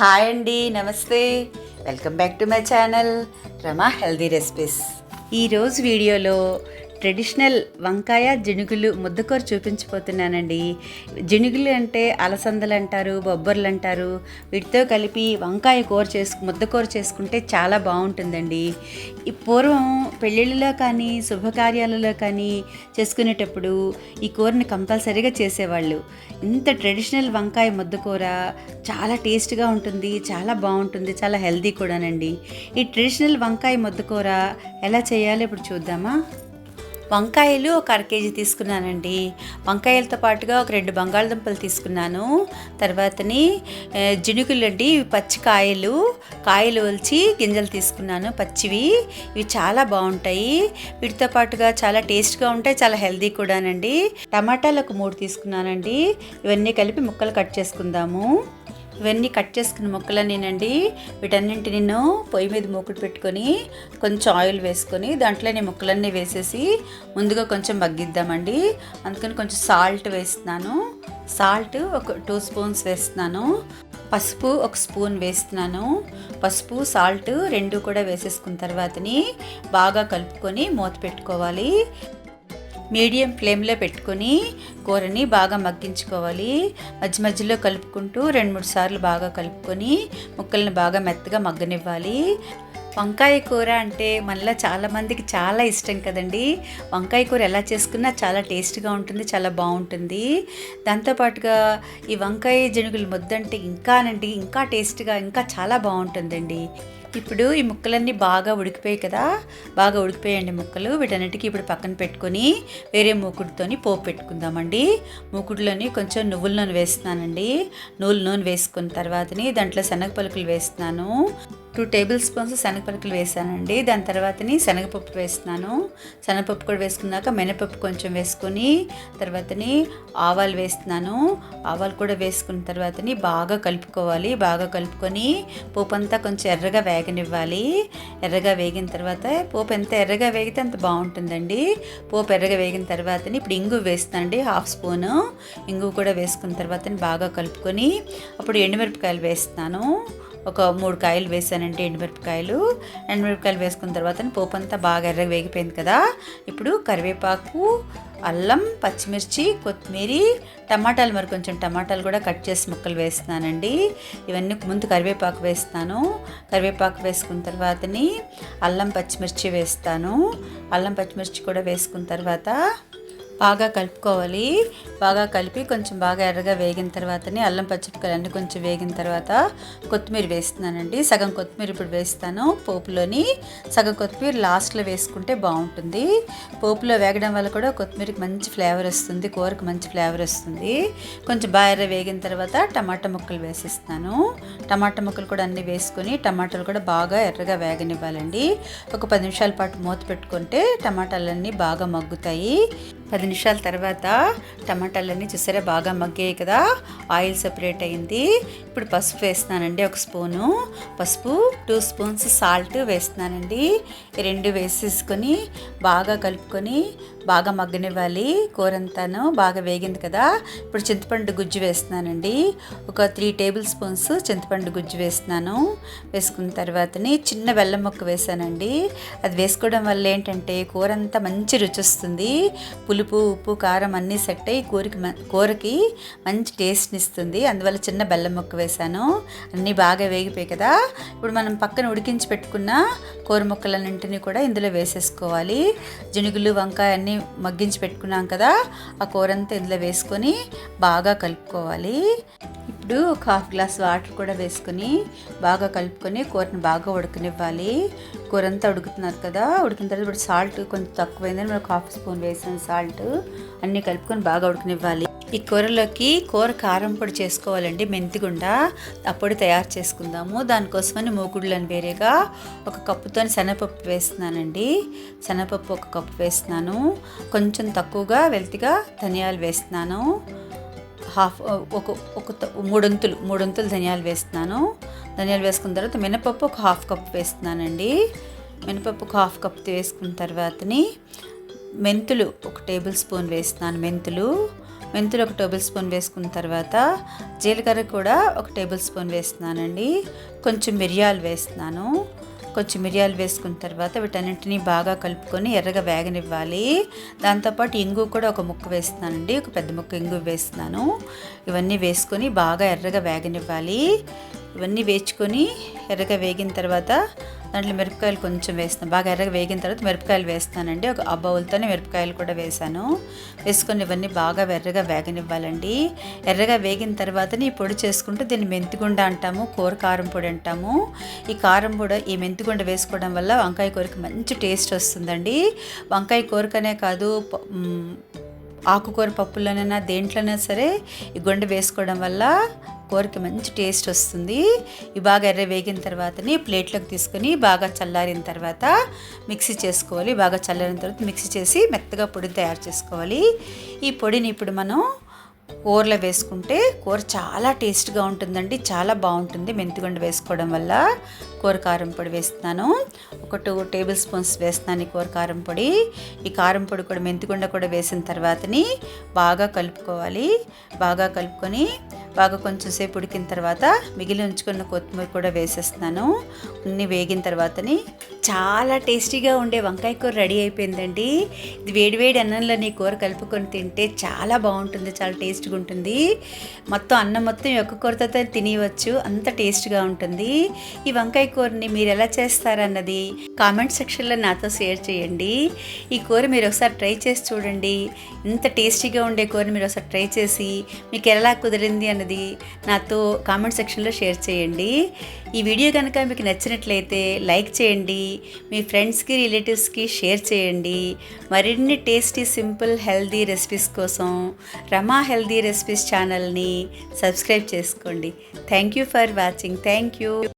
Hi అండి నమస్తే. Welcome back to my channel Rama healthy recipes. ఈరోజు వీడియోలో ట్రెడిషనల్ వంకాయ జినుగులు ముద్దకూర చూపించిపోతున్నానండి. జినుగులు అంటే అలసందలు అంటారు బొబ్బర్లు అంటారు. వీటితో కలిపి వంకాయ కూర చేసుకు ముద్దకూర చేసుకుంటే చాలా బాగుంటుందండి. ఈ పూర్వం పెళ్ళిళ్ళలో కానీ శుభకార్యాలలో కానీ చేసుకునేటప్పుడు ఈ కూరని కంపల్సరీగా చేసేవాళ్ళు. ఇంత ట్రెడిషనల్ వంకాయ ముద్దకూర చాలా టేస్ట్గా ఉంటుంది చాలా బాగుంటుంది చాలా హెల్దీ కూడానండి. ఈ ట్రెడిషనల్ వంకాయ ముద్దకూర ఎలా చేయాలో ఇప్పుడు చూద్దామా? వంకాయలు ఒక అర కేజీ తీసుకున్నానండి. వంకాయలతో పాటుగా ఒక రెండు బంగాళదుంపలు తీసుకున్నాను. తర్వాతని ఆ, జినుగులు అండి ఇవి పచ్చి కాయలు. కాయలు ఒలిచి గింజలు తీసుకున్నాను పచ్చివి. ఇవి చాలా బాగుంటాయి. వీటితో పాటుగా చాలా టేస్ట్గా ఉంటాయి చాలా హెల్దీ కూడానండి. టమాటాలు ఒక మూడు తీసుకున్నానండి. ఇవన్నీ కలిపి ముక్కలు కట్ చేసుకుందాము. ఇవన్నీ కట్ చేసుకున్న ముక్కలనేనండి. వీటన్నింటి నేను పొయ్యి మీద మూకుడు పెట్టుకొని కొంచెం ఆయిల్ వేసుకొని దాంట్లోనే ముక్కలన్నీ వేసేసి ముందుగా కొంచెం మగ్గిద్దామండి. అందుకని కొంచెం సాల్ట్ వేస్తున్నాను. సాల్ట్ ఒక టూ స్పూన్స్ వేస్తున్నాను. పసుపు ఒక స్పూన్ వేస్తున్నాను. పసుపు సాల్ట్ రెండు కూడా వేసేసుకున్న తర్వాతని బాగా కలుపుకొని మూత పెట్టుకోవాలి. మీడియం ఫ్లేమ్లో పెట్టుకొని కూరని బాగా మగ్గించుకోవాలి. మధ్య మధ్యలో కలుపుకుంటూ రెండు మూడు సార్లు బాగా కలుపుకొని ముక్కల్ని బాగా మెత్తగా మగ్గనివ్వాలి. వంకాయ కూర అంటే మనలో చాలామందికి చాలా ఇష్టం కదండి. వంకాయ కూర ఎలా చేసుకున్నా చాలా టేస్ట్గా ఉంటుంది చాలా బాగుంటుంది. దాంతోపాటుగా ఈ వంకాయ జనుగులు ముద్దంటే ఇంకానండి ఇంకా టేస్ట్గా ఇంకా చాలా బాగుంటుందండి. ఇప్పుడు ఈ ముక్కలన్నీ బాగా ఉడికిపోయాయి కదా బాగా ఉడికిపోయాయండి ముక్కలు. వీటన్నిటికీ ఇప్పుడు పక్కన పెట్టుకొని వేరే మూకుడుతోని పోపు పెట్టుకుందామండి. మూకుడులోని కొంచెం నువ్వుల నూనె వేస్తున్నానండి. నువ్వుల నూనె వేసుకున్న తర్వాతని దాంట్లో శనగ పలుకులు వేస్తున్నాను. టూ టేబుల్ స్పూన్స్ శనగపలుకులు వేసానండి. దాని తర్వాతని శనగపప్పు వేస్తున్నాను. శనగపప్పు కూడా వేసుకున్నాక మినపప్పు కొంచెం వేసుకొని తర్వాతని ఆవాలు వేస్తున్నాను. ఆవాలు కూడా వేసుకున్న తర్వాతని బాగా కలుపుకోవాలి. బాగా కలుపుకొని పోపు అంతా కొంచెం ఎర్రగా వేగనివ్వాలి. ఎర్రగా వేగిన తర్వాత పోపు ఎంత ఎర్రగా వేగితే అంత బాగుంటుందండి. పోపు ఎర్రగా వేగిన తర్వాతని ఇప్పుడు ఇంగు వేస్తానండి హాఫ్ స్పూను. ఇంగు కూడా వేసుకున్న తర్వాత బాగా కలుపుకొని అప్పుడు ఎండుమిరపకాయలు వేస్తున్నాను. ఒక మూడు కాయలు వేసానంటే ఎండుమిరపకాయలు. ఎండుమిరపకాయలు వేసుకున్న తర్వాత పోపు అంతా బాగా ఎర్రగా వేగిపోయింది కదా. ఇప్పుడు కరివేపాకు అల్లం పచ్చిమిర్చి కొత్తిమీర టమాటాలు మరి కొంచెం టమాటాలు కూడా కట్ చేసి ముక్కలు వేస్తున్నానండి. ఇవన్నీ ముందు కరివేపాకు వేస్తాను. కరివేపాకు వేసుకున్న తర్వాతని అల్లం పచ్చిమిర్చి వేస్తాను. అల్లం పచ్చిమిర్చి కూడా వేసుకున్న తర్వాత బాగా కలుపుకోవాలి. బాగా కలిపి కొంచెం బాగా ఎర్రగా వేగిన తర్వాతనే అల్లం పచ్చిమిరపకాయలు అన్నీ కొంచెం వేగిన తర్వాత కొత్తిమీర వేస్తున్నానండి. సగం కొత్తిమీర ఇప్పుడు వేస్తాను పోపులోని. సగం కొత్తిమీర లాస్ట్లో వేసుకుంటే బాగుంటుంది. పోపులో వేగడం వల్ల కూడా కొత్తిమీరకి మంచి ఫ్లేవర్ వస్తుంది. కూరకు మంచి ఫ్లేవర్ వస్తుంది. కొంచెం బాగా ఎర్ర వేగిన తర్వాత టమాటా ముక్కలు వేసిస్తాను. టమాటా ముక్కలు కూడా అన్నీ వేసుకొని టమాటాలు కూడా బాగా ఎర్రగా వేగనివ్వాలండి. ఒక పది నిమిషాల పాటు మూత పెట్టుకుంటే టమాటాలన్నీ బాగా మగ్గుతాయి. పది నిమిషాల తర్వాత టమాటాలన్నీ చూసారా? బాగా మగ్గాయి కదా? ఆయిల్ సెపరేట్ అయింది. ఇప్పుడు పసుపు వేస్తున్నానండి ఒక స్పూను. పసుపు టూ స్పూన్స్ సాల్ట్ వేస్తున్నానండి. రెండు వేసేసుకొని బాగా కలుపుకొని బాగా మగ్గనివ్వాలి. కూరంతాను బాగా వేగింది కదా. ఇప్పుడు చింతపండు గుజ్జు వేస్తున్నానండి. ఒక త్రీ టేబుల్ స్పూన్స్ చింతపండు గుజ్జు వేస్తున్నాను. వేసుకున్న తర్వాతని చిన్న బెల్లం ముక్క వేసానండి అది వేసుకోవడం వల్ల ఏంటంటే కూర అంతా మంచి రుచి వస్తుంది పులుపు ఉప్పు కారం అన్నీ సెట్ అయ్యి కూరకి మ- కూరకి మంచి టేస్ట్ని ఇస్తుంది. అందువల్ల చిన్న బెల్లం ముక్క వేసాను అన్నీ బాగా వేగిపోయి కదా. ఇప్పుడు మనం పక్కన ఉడికించి పెట్టుకున్న కూర ముక్కలన్నింటినీ కూడా ఇందులో వేసేసుకోవాలి. జినుగులు వంకాయ అన్నీ మగ్గించి పెట్టుకున్నాం కదా ఆ కూర అంతా ఇందులో వేసుకొని బాగా కలుపుకోవాలి. ఇప్పుడు ఒక హాఫ్ గ్లాస్ వాటర్ కూడా వేసుకొని బాగా కలుపుకొని కూరని బాగా ఉడకనివ్వాలి. కూర అంతా ఉడుకుతున్నారు కదా ఉడికిన తర్వాత ఇప్పుడు సాల్ట్ కొంచెం తక్కువైందని ఒక హాఫ్ స్పూన్ వేసాను సాల్ట్ అన్నీ కలుపుకొని బాగా ఉడకనివ్వాలి. ఈ కూరలోకి కూర కారం పొడి చేసుకోవాలండి మెంతిగుండా అప్పుడు తయారు చేసుకుందాము. దానికోసమని మూకుడులను వేరేగా ఒక కప్పుతో శనగపప్పు వేస్తున్నానండి. శనగపప్పు ఒక కప్పు వేస్తున్నాను. కొంచెం తక్కువగా వెల్తిగా ధనియాలు వేస్తున్నాను. హాఫ్ ఒక ఒక త- మూడొంతులు మూడొంతులు ధనియాలు వేస్తున్నాను. ధనియాలు వేసుకున్న తర్వాత మినపప్పు ఒక హాఫ్ కప్ వేస్తున్నానండి. మినపప్పు ఒక హాఫ్ కప్ వేసుకున్న తర్వాతని మెంతులు ఒక టేబుల్ స్పూన్ వేస్తున్నాను మెంతులు. మెంతులు ఒక టేబుల్ స్పూన్ వేసుకున్న తర్వాత జీలకర్ర కూడా ఒక టేబుల్ స్పూన్ వేస్తున్నానండి. కొంచెం మిరియాలు వేస్తున్నాను. కొంచెం మిరియాలు వేసుకున్న తర్వాత వీటన్నింటినీ బాగా కలుపుకొని ఎర్రగా వేగనివ్వాలి. దాంతోపాటు ఇంగు కూడా ఒక ముక్క వేస్తున్నానండి. ఒక పెద్ద ముక్క ఇంగు వేస్తున్నాను. ఇవన్నీ వేసుకొని బాగా ఎర్రగా వేగనివ్వాలి. ఇవన్నీ వేచుకొని ఎర్రగా వేగిన తర్వాత దాంట్లో మిరపకాయలు కొంచెం వేస్తాను. బాగా ఎర్రగా వేగిన తర్వాత మిరపకాయలు వేస్తానండి. ఒక ఆ బౌల్తోనే మిరపకాయలు కూడా వేసాను వేసుకొని ఇవన్నీ బాగా ఎర్రగా వేగనివ్వాలండి. ఎర్రగా వేగిన తర్వాతనే ఈ పొడి చేసుకుంటూ దీన్ని మెంతిగుండ అంటాము కూర కారం పొడి అంటాము. ఈ కారం పొడి ఈ మెంతిగుండ వేసుకోవడం వల్ల వంకాయ కూరకి మంచి టేస్ట్ వస్తుందండి. వంకాయ కూరకనే కాదు ఆకుకూర పప్పులోనైనా దేంట్లోనైనా సరే ఈ గుండె వేసుకోవడం వల్ల కూరకి మంచి టేస్ట్ వస్తుంది. ఇవి బాగా ఎర్ర వేగిన తర్వాతనే ప్లేట్లోకి తీసుకొని బాగా చల్లారిన తర్వాత మిక్సీ చేసుకోవాలి. బాగా చల్లారిన తర్వాత మిక్సీ చేసి మెత్తగా పొడిని తయారు చేసుకోవాలి. ఈ పొడిని ఇప్పుడు మనం కూరలో వేసుకుంటే కూర చాలా టేస్ట్గా ఉంటుందండి. చాలా బాగుంటుంది మెంతిగుండ వేసుకోవడం వల్ల. కూర కారం పొడి వేస్తున్నాను. ఒక టూ టేబుల్ స్పూన్స్ వేస్తున్నాను ఈ కూర కారం పొడి. ఈ కారం పొడి కూడా మెంతిగుండ కూడా వేసిన తర్వాతని బాగా కలుపుకోవాలి. బాగా కలుపుకొని బాగా కొంచెం సేపు ఉడికిన తర్వాత మిగిలి ఉంచుకున్న కొత్తిమీర కూడా వేసేస్తున్నాను. అన్ని వేగిన తర్వాతని చాలా టేస్టీగా ఉండే వంకాయ కూర రెడీ అయిపోయిందండి. ఇది వేడివేడి అన్నంలో నీ కూర కలుపుకొని తింటే చాలా బాగుంటుంది చాలా టేస్ట్గా ఉంటుంది. మొత్తం అన్నం మొత్తం ఒక్క కూరతో తినేయవచ్చు అంత టేస్ట్గా ఉంటుంది. ఈ వంకాయ కూరని మీరు ఎలా చేస్తారన్నది కామెంట్ సెక్షన్లో నాతో షేర్ చేయండి. ఈ కూర మీరు ఒకసారి ట్రై చేసి చూడండి. ఇంత టేస్టీగా ఉండే కూరని మీరు ఒకసారి ట్రై చేసి మీకు ఎలా కుదిరింది అన్నది నాతో కామెంట్ సెక్షన్లో షేర్ చేయండి. ఈ వీడియో కనుక మీకు నచ్చినట్లయితే లైక్ చేయండి. మీ ఫ్రెండ్స్కి రిలేటివ్స్కి షేర్ చేయండి. మరిన్ని టేస్టీ సింపుల్ హెల్దీ రెసిపీస్ కోసం రమా హెల్దీ రెసిపీస్ ఛానల్ని సబ్స్క్రైబ్ చేసుకోండి. Thank you for watching thank you